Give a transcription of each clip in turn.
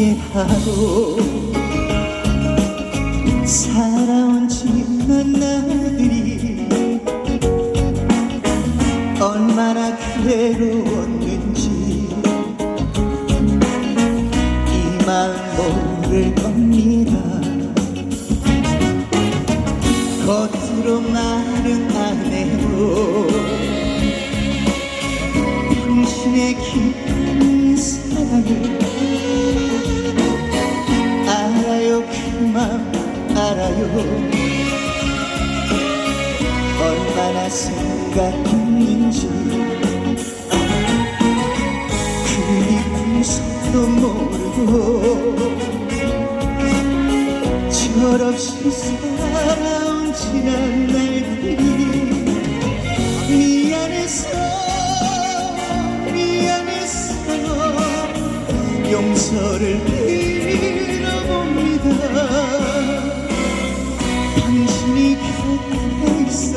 함께하고 살아온 지난 날들이 얼마나 괴로웠는지 이 마음 모를 겁니다. 겉으로 말은 안 해도 당신의 깊은 사랑을 알아요 그맘 알아요. 얼마나 생각했는지. 그 속도 모르고 철없이 살아 용서를 빌어봅니다. 당신이 곁에 있어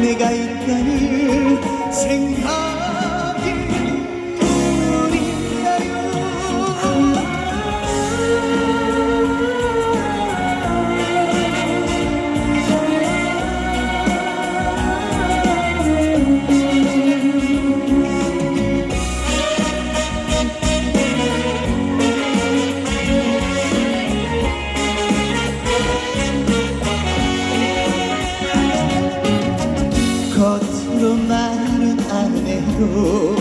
내가 있다는 생각 안 해도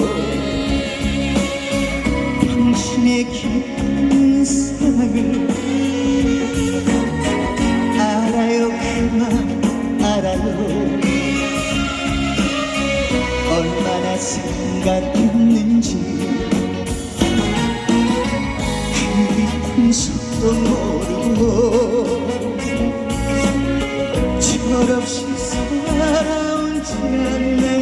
당신의 깊은 사랑을 알아요 그만 알아요. 얼마나 생각했는지 그 속도 모르고 철없이 살아온 지난 날들이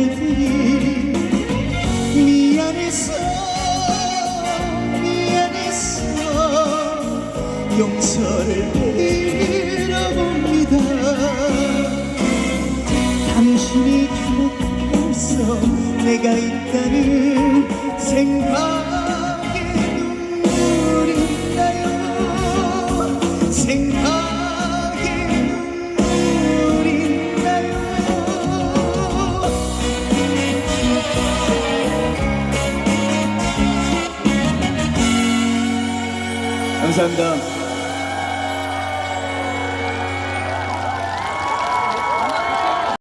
미안해서 미안해서 용서를 빌어봅니다. 당신이 있어 내가 있다는 생각 감사합니다.